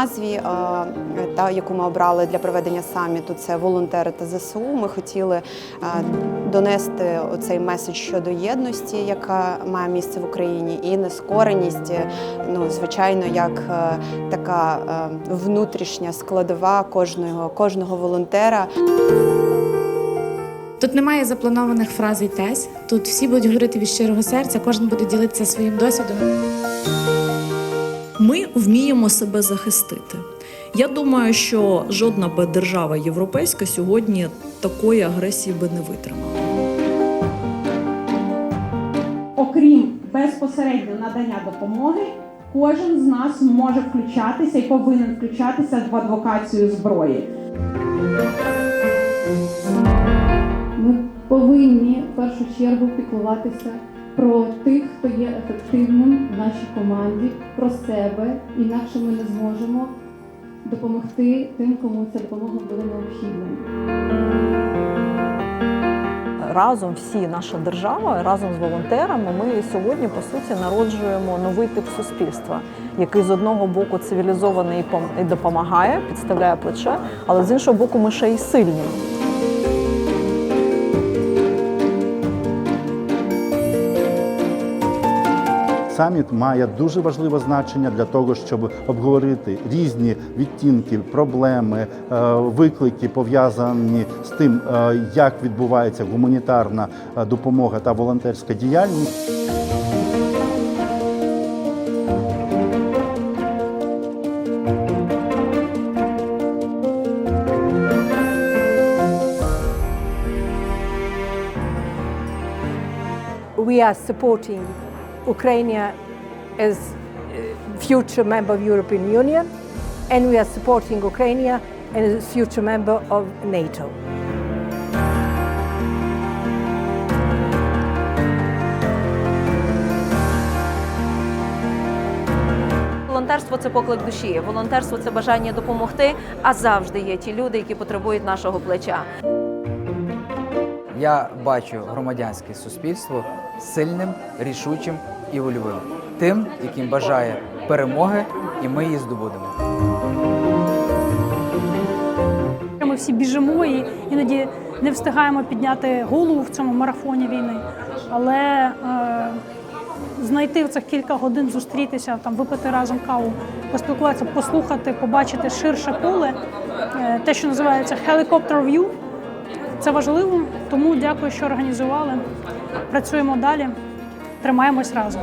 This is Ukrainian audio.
назві, е, та яку ми обрали для проведення саміту, це волонтери та ЗСУ. Ми хотіли е, донести оцей меседж щодо єдності, яка має місце в Україні, і нескореність, ну звичайно, як е, така внутрішня складова кожного кожного волонтера. Тут немає запланованих фраз і тез. Тут всі будуть говорити від щирого серця, кожен буде ділитися своїм досвідом. Ми вміємо себе захистити. Я думаю, що жодна би держава європейська сьогодні такої агресії би не витримала. окрім безпосередньо надання допомоги, кожен з нас може включатися і повинен включатися в адвокацію зброї. Ми повинні в першу чергу піклуватися про тих, хто є ефективним в нашій команді, про себе. Інакше ми не зможемо допомогти тим, кому ця допомога буде необхідна. разом всі наша держава, разом з волонтерами, ми сьогодні по суті народжуємо новий тип суспільства, який з одного боку цивілізований і пом- допомагає, підставляє плече, але з іншого боку, ми ще й сильні. Саміт має дуже важливе значення для того, щоб обговорити різні відтінки, проблеми, е, виклики пов'язані з тим, е, як відбувається гуманітарна е, допомога та волонтерська діяльність. we are supporting Ukraine as uh, future member of European Union, and we are supporting Ukraine as future member of NATO. Волонтерство це поклик душі. Волонтерство це бажання допомогти, а завжди є ті люди, які потребують нашого плеча. Я бачу громадянське суспільство сильним, рішучим і вольовим, тим, яким бажає перемоги, і ми її здобудемо. Ми всі біжимо і іноді не встигаємо підняти голову в цьому марафоні війни. Але е, знайти в цих кілька годин, зустрітися, там випити разом каву, поспілкуватися, послухати, побачити ширше поле, е, те, що називається helicopter view, це важливо. Тому дякую, що організували. Працюємо далі, тримаємось разом.